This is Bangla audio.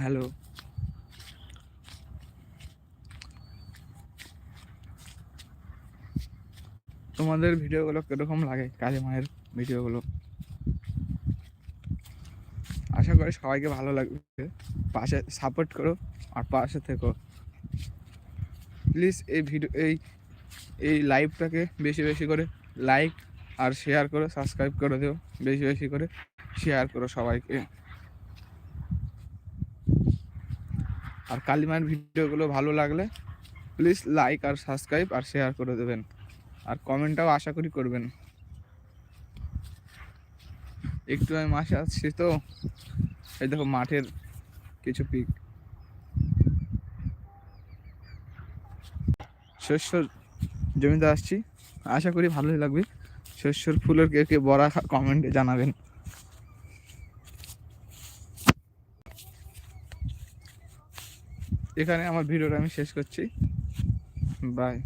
হ্যালো তোমাদের ভিডিওগুলো কীরকম লাগে? কালী মায়ের ভিডিওগুলো। আশা করি সবাইকে ভালো লাগবে। পাশে সাপোর্ট করো আর পাশে থেকো। প্লিজ এই ভিডিও, এই এই লাইভটাকে বেশি বেশি করে লাইক আর শেয়ার করো সাবস্ক্রাইব করে দিও। বেশি বেশি করে শেয়ার করো সবাইকে। আর কালিমার ভিডিওগুলো ভালো লাগলে প্লিজ লাইক আর সাবস্ক্রাইব আর শেয়ার করে দেবেন। আর কমেন্টটাও আশা করি করবেন। একটু আমি মাসে আসছি তো, এই দেখো মাঠের কিছু পিক শস্যর জমিতে আসছি, আশা করি ভালোই লাগবে। শস্যর ফুলের কে কে বড়া কমেন্টে জানাবেন। এখানে আমার ভিডিওটা আমি শেষ করছি। বাই